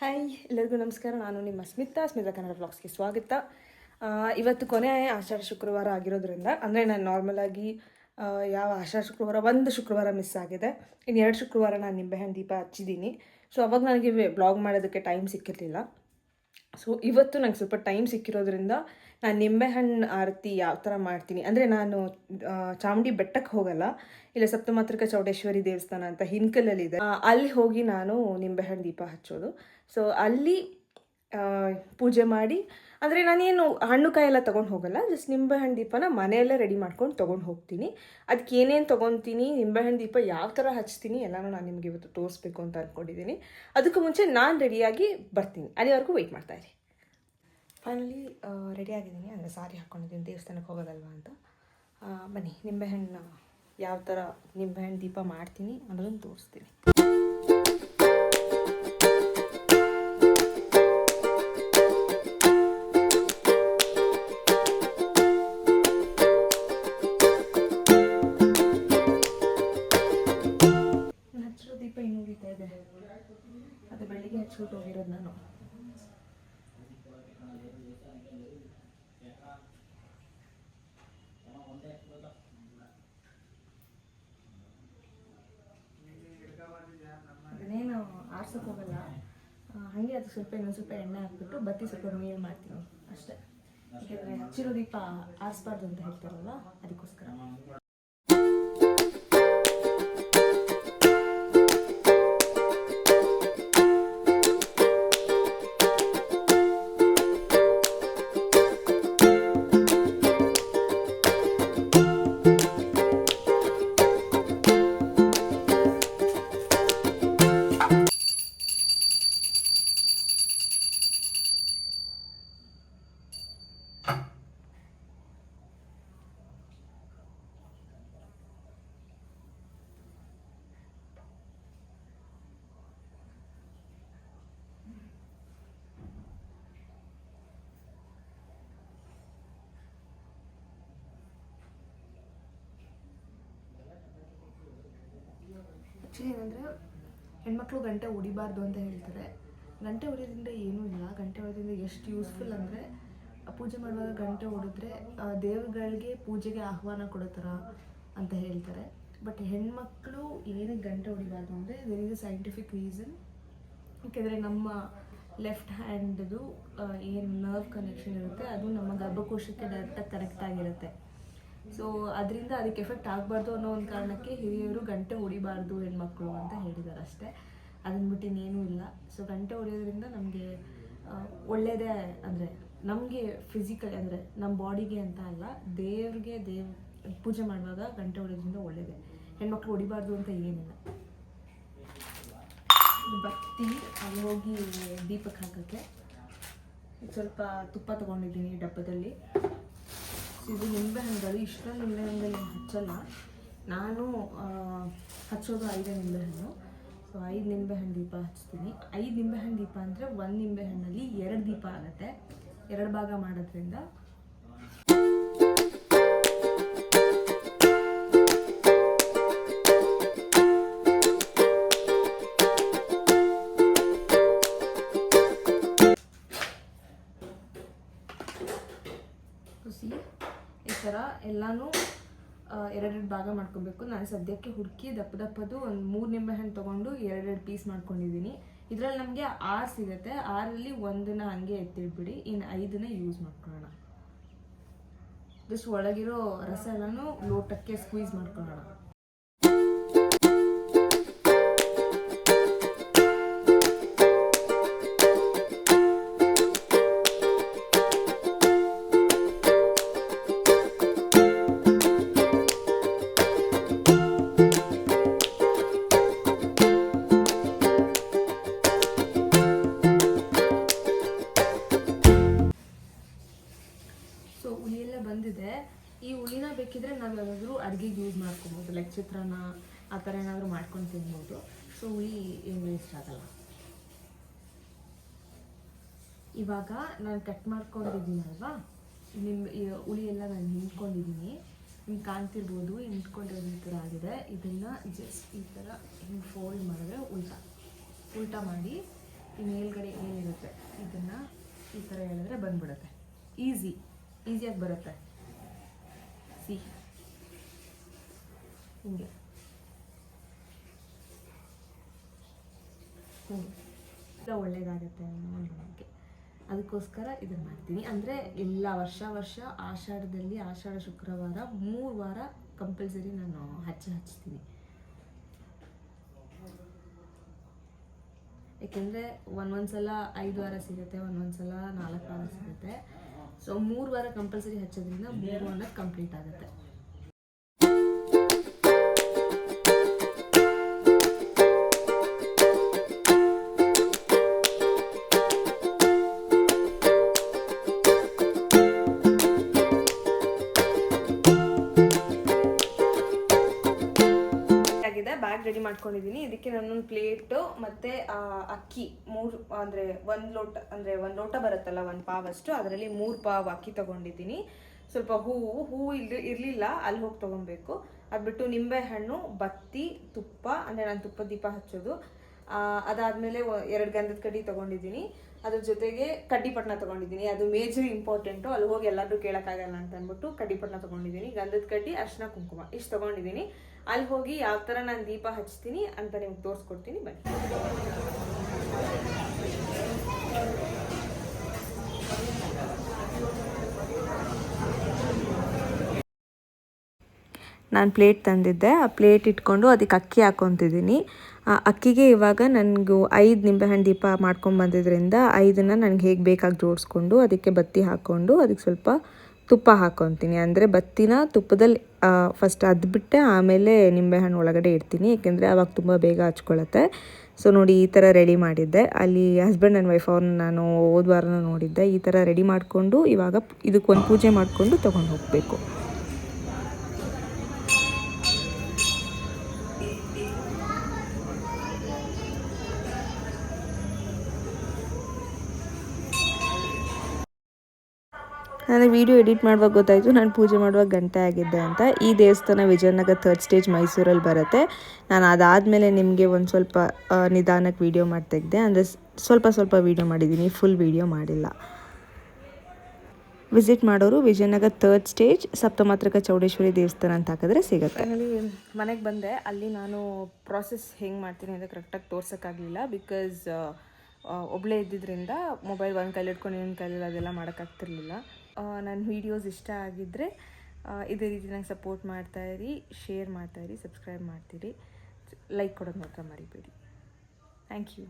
Hi ಎಲ್ಲರಿಗೂ ನಮಸ್ಕಾರ. ನಾನು ನಿಮ್ಮ ಸ್ಮಿತಾ ಸ್ಮಿತಾ ಕನ್ನಡ ವ್ಲಾಗ್ಸ್ಗೆ ಸ್ವಾಗತ. ಇವತ್ತು ಕೊನೆ ಆಷಾಢ ಶುಕ್ರವಾರ ಆಗಿರೋದ್ರಿಂದ, ಅಂದರೆ ನಾನು ನಾರ್ಮಲಾಗಿ ಯಾವ ಆಷಾಢ ಶುಕ್ರವಾರ, ಒಂದು ಶುಕ್ರವಾರ ಮಿಸ್ ಆಗಿದೆ. ಇನ್ನು ಎರಡು ಶುಕ್ರವಾರ ನಾನು ನಿಂಬೆಹಣ್ಣು ದೀಪ ಹಚ್ಚಿದ್ದೀನಿ. ಸೊ ಅವಾಗ ನನಗೆ ಬ್ಲಾಗ್ ಮಾಡೋದಕ್ಕೆ ಟೈಮ್ ಸಿಕ್ಕಿರಲಿಲ್ಲ. ಸೊ ಇವತ್ತು ನಂಗೆ ಸ್ವಲ್ಪ ಟೈಮ್ ಸಿಕ್ಕಿರೋದ್ರಿಂದ ನಾನು ನಿಂಬೆಹಣ್ಣು ಆರತಿ ಯಾವ ಥರ ಮಾಡ್ತೀನಿ. ಅಂದರೆ ನಾನು ಚಾಮುಂಡಿ ಬೆಟ್ಟಕ್ಕೆ ಹೋಗಲ್ಲ. ಇಲ್ಲ ಸಪ್ತಮಾತೃಕ ಚೌಡೇಶ್ವರಿ ದೇವಸ್ಥಾನ ಅಂತ ಹಿನ್ಕಲಲ್ಲಿದೆ ಅಲ್ಲಿ ಹೋಗಿ ನಾನು ನಿಂಬೆಹಣ್ಣು ದೀಪ ಹಚ್ಚೋದು. ಸೊ ಅಲ್ಲಿ ಪೂಜೆ ಮಾಡಿ. ಅಂದರೆ ನಾನೇನು ಹಣ್ಣು ಕಾಯೆಲ್ಲ ತೊಗೊಂಡು ಹೋಗಲ್ಲ ಜಸ್ಟ್ ನಿಂಬೆಹಣ್ಣು ದೀಪನ ಮನೆಯಲ್ಲೇ ರೆಡಿ ಮಾಡ್ಕೊಂಡು ತೊಗೊಂಡು ಹೋಗ್ತೀನಿ. ಅದಕ್ಕೆ ಏನೇನು ತೊಗೊತೀನಿ, ನಿಂಬೆಹಣ್ಣು ದೀಪ ಯಾವ ಥರ ಹಚ್ತೀನಿ ಎಲ್ಲನೂ ನಾನು ನಿಮಗೆ ಇವತ್ತು ತೋರಿಸ್ಬೇಕು ಅಂತ ಅಂದ್ಕೊಂಡಿದ್ದೀನಿ ಅದಕ್ಕೂ ಮುಂಚೆ ನಾನು ರೆಡಿಯಾಗಿ ಬರ್ತೀನಿ. ಅಲ್ಲಿವರೆಗೂ ವೆಯ್ಟ್ ಮಾಡ್ತಾ ಇರಿ. ಫೈನಲಿ ರೆಡಿ ಆಗಿದ್ದೀನಿ. ಅಂದರೆ ಸಾರಿ ಹಾಕ್ಕೊಂಡಿದ್ದೀನಿ ದೇವಸ್ಥಾನಕ್ಕೆ ಹೋಗೋದಲ್ವಾ ಅಂತ. ಬನ್ನಿ, ನಿಂಬೆಹಣ್ಣು, ಯಾವ ಥರ ನಿಂಬೆಹಣ್ಣು ದೀಪ ಮಾಡ್ತೀನಿ ಅನ್ನೋದನ್ನು ತೋರಿಸ್ತೀನಿ. ಹೋಗಿರೋದು ನಾನು ಅದನ್ನೇನು ಆರ್ಸಕ್ಕೆ ಹೋಗಲ್ಲ ಹಾಗೆ ಅದು ಸ್ವಲ್ಪ ಇನ್ನೊಂದು ಸ್ವಲ್ಪ ಎಣ್ಣೆ ಹಾಕ್ಬಿಟ್ಟು ಬತ್ತಿ ಸ್ವಲ್ಪ ಮೇಲ್ ಮಾಡ್ತೀನಿ ಅಷ್ಟೇ. ಯಾಕೆಂದರೆ ಹಚ್ಚಿರೋ ದೀಪ ಆರಿಸ್ಬಾರ್ದು ಅಂತ ಹೇಳ್ತಾರಲ್ಲ, ಅದಕ್ಕೋಸ್ಕರ. ಆ್ಯಕ್ಚುಲಿ ಏನಂದರೆ, ಹೆಣ್ಮಕ್ಳು ಗಂಟೆ ಹೊಡಿಬಾರ್ದು ಅಂತ ಹೇಳ್ತಾರೆ. ಗಂಟೆ ಹೊಡಿಯೋದ್ರಿಂದ ಏನೂ ಇಲ್ಲ. ಗಂಟೆ ಹೊಡೆಯೋದ್ರಿಂದ ಎಷ್ಟು ಯೂಸ್ಫುಲ್ ಅಂದರೆ, ಪೂಜೆ ಮಾಡುವಾಗ ಗಂಟೆ ಹೊಡೆದ್ರೆ ದೇವರುಗಳಿಗೆ ಪೂಜೆಗೆ ಆಹ್ವಾನ ಕೊಡೋ ಥರ ಅಂತ ಹೇಳ್ತಾರೆ. ಬಟ್ ಹೆಣ್ಮಕ್ಳು ಏನಕ್ಕೆ ಗಂಟೆ ಹೊಡಿಬಾರ್ದು ಅಂದರೆ there is a scientific reason ಯಾಕೆಂದರೆ ನಮ್ಮ ಲೆಫ್ಟ್ ಹ್ಯಾಂಡ್ದು ಏನು ನರ್ವ್ ಕನೆಕ್ಷನ್ ಇರುತ್ತೆ, ಅದು ನಮ್ಮ ಗರ್ಭಕೋಶಕ್ಕೆ ಡೈರೆಕ್ಟಾಗಿ ಕನೆಕ್ಟ್ ಆಗಿರುತ್ತೆ. ಸೊ ಅದರಿಂದ ಅದಕ್ಕೆ ಎಫೆಕ್ಟ್ ಆಗಬಾರ್ದು ಅನ್ನೋ ಒಂದು ಕಾರಣಕ್ಕೆ ಹಿರಿಯರು ಗಂಟೆ ಹೊಡಿಬಾರ್ದು ಹೆಣ್ಮಕ್ಳು ಅಂತ ಹೇಳಿದ್ದಾರೆ ಅಷ್ಟೇ. ಅದನ್ನ ಬಿಟ್ಟು ಇನ್ನೇನೂ ಇಲ್ಲ. ಸೊ ಗಂಟೆ ಹೊಡೆಯೋದ್ರಿಂದ ನಮಗೆ ಒಳ್ಳೆಯದೇ ಅಂದರೆ ನಮಗೆ ಫಿಸಿಕಲಿ ಅಂದರೆ ನಮ್ಮ ಬಾಡಿಗೆ ಅಂತ ಅಲ್ಲ, ದೇವ್ರಿಗೆ ದೇವ್, ಪೂಜೆ ಮಾಡುವಾಗ ಗಂಟೆ ಹೊಡೆಯೋದ್ರಿಂದ ಒಳ್ಳೆಯದೇ ಹೆಣ್ಮಕ್ಳು ಹೊಡಿಬಾರ್ದು ಅಂತ ಏನಿಲ್ಲ. ಭಕ್ತಿ ಅಲ್ಲಿ ಹೋಗಿ ದೀಪಕ್ಕೆ ಹಾಕೋಕ್ಕೆ. ಸ್ವಲ್ಪ ತುಪ್ಪ ತೊಗೊಂಡಿದ್ದೀನಿ ಡಬ್ಬದಲ್ಲಿ. ಇದು ನಿಂಬೆ ಹಣ್ಣುಗಳು ಇಷ್ಟೊಂದು ನಿಂಬೆ ಹಣ್ಣಲ್ಲಿ ಹಚ್ಚಲ್ಲ. ನಾನು ಹಚ್ಚೋದು ಐದು ನಿಂಬೆ ಹಣ್ಣು. ಸೊ ಐದು ನಿಂಬೆ ಹಣ್ಣು ದೀಪ ಹಚ್ತೀನಿ. ಐದು ನಿಂಬೆ ಹಣ್ಣು ದೀಪ ಅಂದರೆ ಒಂದು ನಿಂಬೆ ಹಣ್ಣಲ್ಲಿ ಎರಡು ದೀಪ ಆಗುತ್ತೆ. ಎರಡು ಭಾಗ ಮಾಡೋದ್ರಿಂದ. ಥರ ಎಲ್ಲನೂ ಎರಡೆರಡು ಭಾಗ ಮಾಡ್ಕೊಬೇಕು. ನಾನು ಸದ್ಯಕ್ಕೆ ಹುಡುಕಿ ದಪ್ಪ ದಪ್ಪದು ಒಂದು ಮೂರು ನಿಂಬೆಹಣ್ಣು ತೊಗೊಂಡು ಎರಡೆರಡು ಪೀಸ್ ಮಾಡ್ಕೊಂಡಿದ್ದೀನಿ ಇದರಲ್ಲಿ ನಮಗೆ ಆರು ಸಿಗುತ್ತೆ. ಆರಲ್ಲಿ ಒಂದನ್ನು ಹಂಗೆ ಎತ್ತಿಡ್ಬಿಡಿ ಇನ್ನು ಐದನ್ನ ಯೂಸ್ ಮಾಡ್ಕೊಳ್ಳೋಣ. ಜಸ್ಟ್ ಒಳಗಿರೋ ರಸ ಎಲ್ಲನೂ ಲೋಟಕ್ಕೆ ಸ್ಕ್ವೀಸ್ ಮಾಡ್ಕೊಳ್ಳೋಣ. ಬಂದಿದೆ ಈ ಹುಳಿನ ಬೇಕಿದ್ರೆ ನಾವು ಯಾವ್ದಾದ್ರು ಅಡುಗೆಗೆ ಯೂಸ್ ಮಾಡ್ಕೊಬೋದು ಲೈಕ್ ಚಿತ್ರಾನ್ನ, ಆ ಥರ ಏನಾದರೂ ಮಾಡ್ಕೊಂಡು ತಿನ್ಬೋದು. ಸೊ ಹುಳಿ ಏನು ವೇಸ್ಟ್ ಆಗಲ್ಲ. ಇವಾಗ ನಾನು ಕಟ್ ಮಾಡ್ಕೊಂಡಿದ್ದೀನಲ್ವಾ ನಿಮ್ಮ ಈ ಹುಳಿ ಎಲ್ಲ ನಾನು ಹಿಂಡ್ಕೊಂಡಿದ್ದೀನಿ. ನಿಮ್ಗೆ ಕಾಣ್ತಿರ್ಬೋದು ನಿಂತ್ಕೊಂಡಿರೋ ಈ ಥರ ಆಗಿದೆ. ಇದನ್ನು ಜಸ್ಟ್ ಈ ಥರ ಹಿಂಗೆ ಫೋಲ್ಡ್ ಮಾಡಿದ್ರೆ ಉಲ್ಟಾ. ಉಲ್ಟಾ ಮಾಡಿ, ಈ ಮೇಲ್ಗಡೆ ಬಂದ್ಬಿಡುತ್ತೆ. ಈಸಿ ಈಸಿಯಾಗಿ ಬರುತ್ತೆ. ಸಿ ಹಿಂಗೆ ಹ್ಞೂ ಒಳ್ಳೇದಾಗತ್ತೆ ಅನ್ನೋ ಅದಕ್ಕೋಸ್ಕರ ಇದನ್ನು ಮಾಡ್ತೀನಿ ಅಂದರೆ ಎಲ್ಲ ವರ್ಷ ವರ್ಷ ಆಷಾಢದಲ್ಲಿ ಆಷಾಢ ಶುಕ್ರವಾರ ಮೂರು ವಾರ ಕಂಪಲ್ಸರಿ ನಾನು ಹಚ್ಚ ಹಚ್ತೀನಿ ಯಾಕೆಂದರೆ ಒಂದೊಂದು ಸಲ ಐದು ವಾರ ಸಿಗುತ್ತೆ ಒಂದೊಂದು ಸಲ ನಾಲ್ಕು ವಾರ ಸಿಗುತ್ತೆ. ಸೊ ಮೂರು ವಾರ ಕಂಪಲ್ಸರಿ ಹಚ್ಚೋದ್ರಿಂದ ಮೂರು ವಾರ ಕಂಪ್ಲೀಟ್ ಆಗುತ್ತೆ. ಮಾಡ್ಕೊಂಡಿದ್ದೀನಿ ಇದಕ್ಕೆ ನಾನೊಂದು ಪ್ಲೇಟು ಮತ್ತು ಅಕ್ಕಿ. ಮೂರು, ಅಂದರೆ ಒಂದು ಲೋಟ, ಅಂದರೆ ಒಂದು ಲೋಟ ಬರುತ್ತಲ್ಲ, ಒಂದು ಪಾವಷ್ಟು. ಅದರಲ್ಲಿ ಮೂರು ಪಾವ್ ಅಕ್ಕಿ ತಗೊಂಡಿದ್ದೀನಿ. ಸ್ವಲ್ಪ ಹೂವು ಹೂವು ಇಲ್ಲಿ ಇರಲಿಲ್ಲ, ಅಲ್ಲಿ ಹೋಗಿ ತೊಗೊಬೇಕು. ಅದು ಬಿಟ್ಟು ನಿಂಬೆಹಣ್ಣು, ಬತ್ತಿ, ತುಪ್ಪ, ಅಂದರೆ ನಾನು ತುಪ್ಪ ದೀಪ ಹಚ್ಚೋದು. ಅದಾದಮೇಲೆ ಎರಡು ಗಂಧದ ಕಡ್ಡಿ ತಗೊಂಡಿದ್ದೀನಿ. ಅದ್ರ ಜೊತೆಗೆ ಕಡ್ಡಿಪಟ್ನ ತಗೊಂಡಿದ್ದೀನಿ. ಅದು ಮೇಜರ್ ಇಂಪಾರ್ಟೆಂಟು ಅಲ್ಲಿ ಹೋಗಿ ಎಲ್ಲರೂ ಕೇಳೋಕ್ಕಾಗಲ್ಲ ಅಂತ ಅಂದ್ಬಿಟ್ಟು ಕಡ್ಡಿಪಟ್ನ ತಗೊಂಡಿದ್ದೀನಿ. ಗಂಧದ ಕಡ್ಡಿ, ಅರ್ಶನ ಕುಂಕುಮ. ಇಷ್ಟು ತಗೊಂಡಿದ್ದೀನಿ. ಅಲ್ಲಿ ಹೋಗಿ ಯಾವ ಥರ ನಾನು ದೀಪ ಹಚ್ತೀನಿ ಅಂತ ನಿಮ್ಗೆ ತೋರಿಸ್ಕೊಡ್ತೀನಿ. ಬನ್ನಿ. ನಾನು ಪ್ಲೇಟ್ ತಂದಿದ್ದೆ. ಆ ಪ್ಲೇಟ್ ಇಟ್ಕೊಂಡು ಅದಕ್ಕೆ ಅಕ್ಕಿ ಹಾಕೊತಿದ್ದೀನಿ. ಅಕ್ಕಿಗೆ ಇವಾಗ ನನಗೂ ಐದು ನಿಂಬೆಹಣ್ಣು ದೀಪ ಮಾಡ್ಕೊಂಡು ಬಂದಿದ್ದರಿಂದ ಐದನ್ನು ನನಗೆ ಹೇಗೆ ಬೇಕಾಗಿ ಜೋಡಿಸ್ಕೊಂಡು ಅದಕ್ಕೆ ಬತ್ತಿ ಹಾಕ್ಕೊಂಡು ಅದಕ್ಕೆ ಸ್ವಲ್ಪ ತುಪ್ಪ ಹಾಕ್ಕೊತೀನಿ ಅಂದರೆ ಬತ್ತಿನ ತುಪ್ಪದಲ್ಲಿ ಫಸ್ಟ್ ಅದ್ಬಿಟ್ಟೆ ಆಮೇಲೆ ನಿಂಬೆಹಣ್ಣು ಒಳಗಡೆ ಇಡ್ತೀನಿ. ಏಕೆಂದರೆ ಅವಾಗ ತುಂಬ ಬೇಗ ಹಚ್ಕೊಳ್ಳುತ್ತೆ ಸೊ ನೋಡಿ ಈ ಥರ ರೆಡಿ ಮಾಡಿದ್ದೆ. ಅಲ್ಲಿ ಹಸ್ಬೆಂಡ್ ಆ್ಯಂಡ್ ವೈಫ್ ಅವ್ರನ್ನ ನಾನು ಹೋದ್ವಾರನ ನೋಡಿದ್ದೆ. ಈ ಥರ ರೆಡಿ ಮಾಡಿಕೊಂಡು ಇವಾಗ ಇದಕ್ಕೊಂದು ಪೂಜೆ ಮಾಡಿಕೊಂಡು ತೊಗೊಂಡು ಹೋಗಬೇಕು. ನನಗೆ ವಿಡಿಯೋ ಎಡಿಟ್ ಮಾಡುವಾಗ ಗೊತ್ತಾಯಿತು, ನಾನು ಪೂಜೆ ಮಾಡುವಾಗ ಗಂಟೆ ಆಗಿದ್ದೆ ಅಂತ. ಈ ದೇವಸ್ಥಾನ ವಿಜಯನಗರ ಥರ್ಡ್ ಸ್ಟೇಜ್ ಮೈಸೂರಲ್ಲಿ ಬರುತ್ತೆ. ನಾನು ಅದಾದಮೇಲೆ ನಿಮಗೆ ಒಂದು ಸ್ವಲ್ಪ ನಿಧಾನಕ್ಕೆ ವೀಡಿಯೋ ಮಾಡಿ ತೆಗೆದೆ. ಅಂದರೆ ಸ್ವಲ್ಪ ಸ್ವಲ್ಪ ವೀಡಿಯೋ ಮಾಡಿದ್ದೀನಿ ಫುಲ್ ವೀಡಿಯೋ ಮಾಡಿಲ್ಲ. ವಿಸಿಟ್ ಮಾಡೋರು ವಿಜಯನಗರ ಥರ್ಡ್ ಸ್ಟೇಜ್ ಸಪ್ತಮಾತ್ರಕ ಚೌಡೇಶ್ವರಿ ದೇವಸ್ಥಾನ ಅಂತ ಹಾಕಿದ್ರೆ ಸಿಗುತ್ತೆ. ಮನೆಗೆ ಬಂದೆ. ಅಲ್ಲಿ ನಾನು ಪ್ರಾಸೆಸ್ ಹೆಂಗೆ ಮಾಡ್ತೀನಿ ಅಂತ ಕರೆಕ್ಟಾಗಿ ತೋರ್ಸೋಕ್ಕಾಗಲಿಲ್ಲ ಬಿಕಾಸ್ ಒಬ್ಬಳೇ ಇದ್ದಿದ್ದರಿಂದ ಮೊಬೈಲ್ ಒಂದು ಕೈಲಿ ಇಟ್ಕೊಂಡು ಇನ್ನೊಂದು ಕೈಲಿ ಅದೆಲ್ಲ ಮಾಡೋಕ್ಕಾಗ್ತಿರ್ಲಿಲ್ಲ. ನನ್ನ ವೀಡಿಯೋಸ್ ಇಷ್ಟ ಆಗಿದ್ದರೆ ಇದೇ ರೀತಿ ನಂಗೆ ಸಪೋರ್ಟ್ ಮಾಡ್ತಾಯಿರಿ ಶೇರ್ ಮಾಡ್ತಾಯಿರಿ ಸಬ್ಸ್ಕ್ರೈಬ್ ಮಾಡ್ತೀರಿ. ಲೈಕ್ ಕೊಡೋದು ಮಾತ್ರ ಮರಿಬೇಡಿ. Thank you